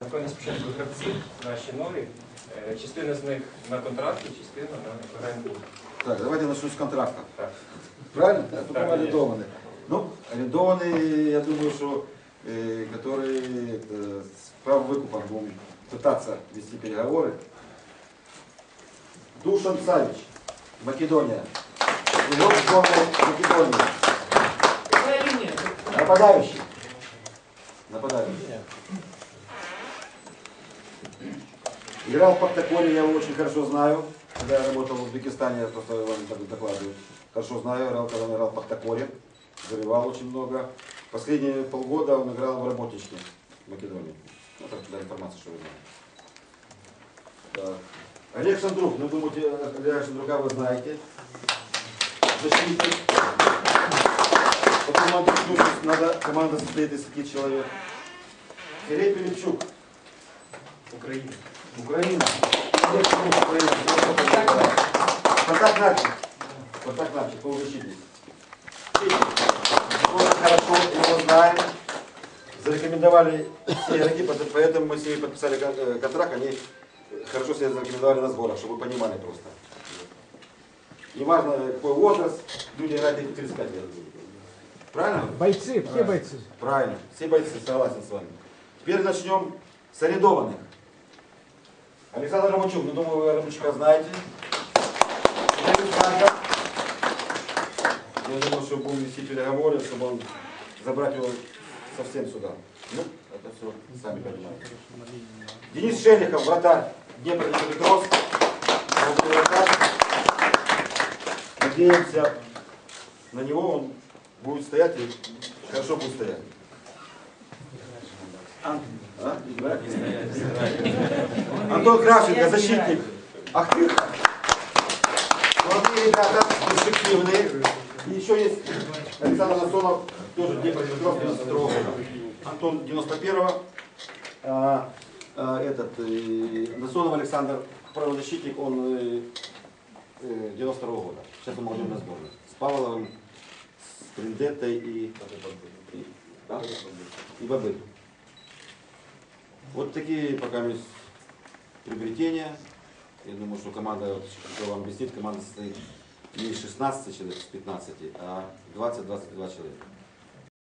Напевно, спочатку гравці, наші нові. Е, Частина з них на контракті, частина на оренду. Так, давайте начну с контракта. Так. Правильно? А потом конечно. арендованные. Ну, арендованные, я думаю, что э, которые э, с правом выкупа будем пытаться вести переговоры. Душан Савич, Македония. Игрок сборной Македонии. Какая линия? Нападающий. Нападающий. Играл в Пактакоре, я его очень хорошо знаю. Когда я работал в Узбекистане, я просто вам так докладываю. Хорошо знаю, играл, когда он играл в Пактакоре. Забивал очень много. Последние полгода он играл в Работничке в Македонии. Ну, так для информации, что вы знаете. Так. Олег Шандрук, ну, думаете, Олега Шандрука вы знаете. Защитник. Потом Андрей Душев, надо, команда состоит из таких человек. Сергей Пилипчук, Україна. Украина. Шандрук, Украина. Спартак Нарчик. Спартак Нарчик, полузащитник. Очень хорошо его знаем. Зарекомендовали все игроки, поэтому мы с ними подписали э, контракт, они хорошо себя зарекомендовали на сборах, чтобы вы понимали просто. Неважно какой возраст, люди играют и 35 лет. Правильно? Бойцы, все бойцы. Правильно, все бойцы, согласен с вами. Теперь начнем с арендованных. Александр Романчук, ну думаю, вы Романчука знаете. Я думаю, что будем вести переговоры, чтобы он забрать его совсем сюда. Ну, это все сами понимаете. Денис Шелихов, вратарь Днепропетровск. Надеемся на него, он будет стоять и хорошо будет стоять. А? Играть? Антон Кравченко, защитник. Ах ты! Молодые ребята, перспективные. И еще есть Александр Насонов, тоже Днепропетровск 92 года. Антон 91-го. А, а, этот, э, Насонов Александр, правозащитник, он э, э, 92 года. Сейчас он молодежной сборной. С Павловым, с Приндеттой и, и, да? и Бабы. Вот такие пока есть приобретения. Я думаю, что команда, что вам объяснит, команда состоит не из 16 человек, с 15, а 20-22 человека.